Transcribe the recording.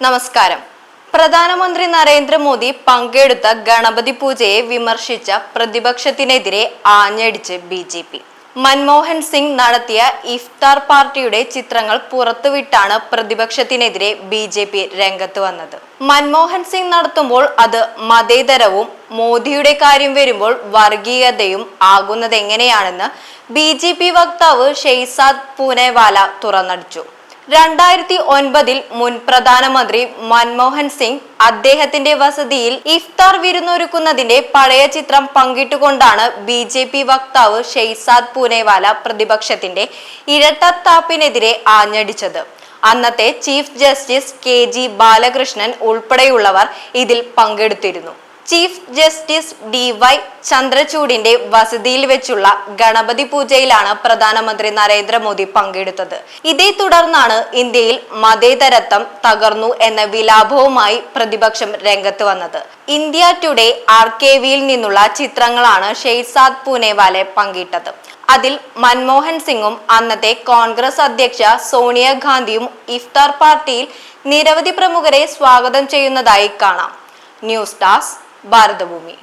നമസ്കാരം. പ്രധാനമന്ത്രി നരേന്ദ്രമോദി പങ്കെടുത്ത ഗണപതി പൂജയെ വിമർശിച്ച പ്രതിപക്ഷത്തിനെതിരെ ആഞ്ഞടിച്ച് B J P. Manmohan Singh നടത്തിയ ഇഫ്താർ പാർട്ടിയുടെ ചിത്രങ്ങൾ പുറത്തുവിട്ടാണ് പ്രതിപക്ഷത്തിനെതിരെ ബി ജെ പി രംഗത്ത് വന്നത്. മൻമോഹൻ സിംഗ് നടത്തുമ്പോൾ അത് മതേതരവും മോദിയുടെ കാര്യം വരുമ്പോൾ വർഗീയതയും ആകുന്നത് എങ്ങനെയാണെന്ന് ബി ജെ പി വക്താവ് ഷെയ്സാദ് പൂനെവാല തുറന്നടിച്ചു. രണ്ടായിരത്തി ഒൻപതിൽ മുൻ പ്രധാനമന്ത്രി മൻമോഹൻ സിംഗ് അദ്ദേഹത്തിന്റെ വസതിയിൽ ഇഫ്താർ വിരുന്നൊരുക്കുന്നതിന്റെ പഴയ ചിത്രം പങ്കിട്ടുകൊണ്ടാണ് ബി ജെ പി വക്താവ് ഷെയ്സാദ് പൂനെവാല പ്രതിപക്ഷത്തിന്റെ ഇരട്ടത്താപ്പിനെതിരെ ആഞ്ഞടിച്ചത്. അന്നത്തെ chief justice K G Balakrishnan ഉൾപ്പെടെയുള്ളവർ ഇതിൽ പങ്കെടുത്തിരുന്നു. ചീഫ് ജസ്റ്റിസ് ഡി വൈ ചന്ദ്രചൂഡിന്റെ വസതിയിൽ വെച്ചുള്ള ഗണപതി പൂജയിലാണ് പ്രധാനമന്ത്രി നരേന്ദ്രമോദി പങ്കെടുത്തത്. ഇതേ തുടർന്നാണ് ഇന്ത്യയിൽ മതേതരത്വം തകർന്നു എന്ന വിലാപവുമായി പ്രതിപക്ഷം രംഗത്ത് വന്നത്. ഇന്ത്യ ടുഡേ ആർ കെ വിയിൽ നിന്നുള്ള ചിത്രങ്ങളാണ് ഷെയ്സാദ് പൂനെവാലെ പങ്കിട്ടത്. അതിൽ മൻമോഹൻ സിംഗും അന്നത്തെ കോൺഗ്രസ് അധ്യക്ഷ സോണിയാഗാന്ധിയും ഇഫ്താർ പാർട്ടിയിൽ നിരവധി പ്രമുഖരെ സ്വാഗതം ചെയ്യുന്നതായി കാണാം. ന്യൂസ് ഡെസ്ക് भारत भूमि